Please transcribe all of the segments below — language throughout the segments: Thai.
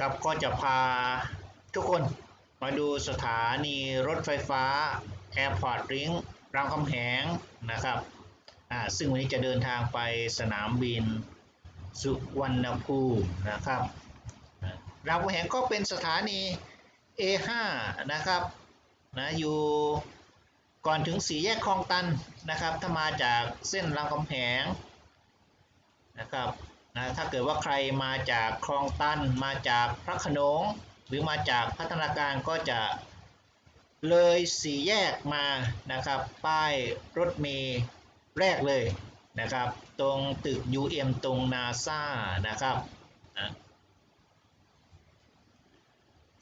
กับก็จะพาทุกคนมาดูสถานีรถไฟฟ้า Airport Link รามคำแหงนะครับซึ่งวันนี้จะเดินทางไปสนามบินสุวรรณภูมินะครับรามคำแหงก็เป็นสถานี A5 นะครับนะอยู่ก่อนถึงสี่แยกคลองตันนะครับ ถ้ามาจากเส้นรามคำแหงนะครับ นะถ้าเกิดว่าใครมาจากคลองตันมาจากพระขนง หรือมาจากพัฒนาการก็จะเลยสี่แยกมานะครับ ป้ายรถเมล์แรกเลยนะครับ ตรงตึก UM ตรงนาซานะครับนะ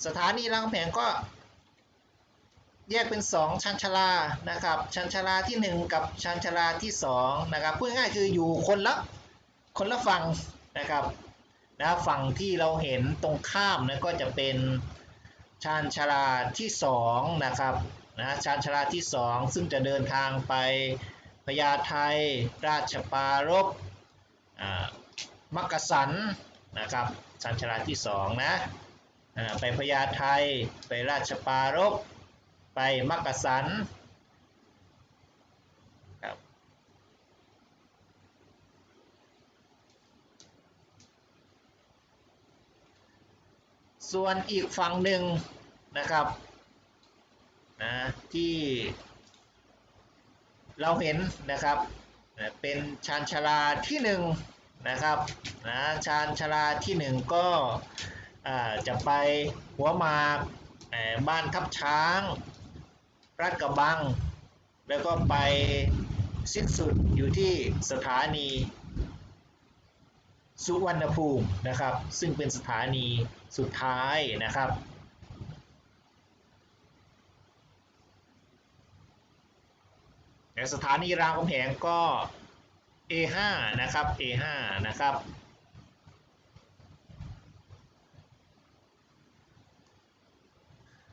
สถานีรามคำแหงก็แยกเป็น 2 ชันชาลานะครับ ชันชาลาที่ 1 กับชันชาลาที่ 2 นะครับพูดง่ายคืออยู่คนละ คนละฝั่งนะครับนะฝั่งที่เราเห็นตรงข้ามนะก็จะเป็นชานชาลาที่2นะครับนะชานชาลาที่ 2 ซึ่งจะเดินทางไปพญาไทราชปารบมักกะสันนะครับชานชาลาที่2นะไปพญาไทไปราชปารบไปมักกะสันครับ ส่วนอีกฝั่งหนึ่งนะครับนะที่เราเห็นนะครับนะเป็นชานชาลาที่หนึ่งนะครับนะชานชาลาที่หนึ่งก็จะไปหัวหมากบ้านทับช้างรัดกระบัง แล้วก็ไปสิ้นสุดอยู่ที่สถานี สุวรรณภูมินะครับ ซึ่งเป็นสถานีสุดท้ายนะครับแต่สถานีรามคำแหงก็ A5 นะครับ A5 นะครับ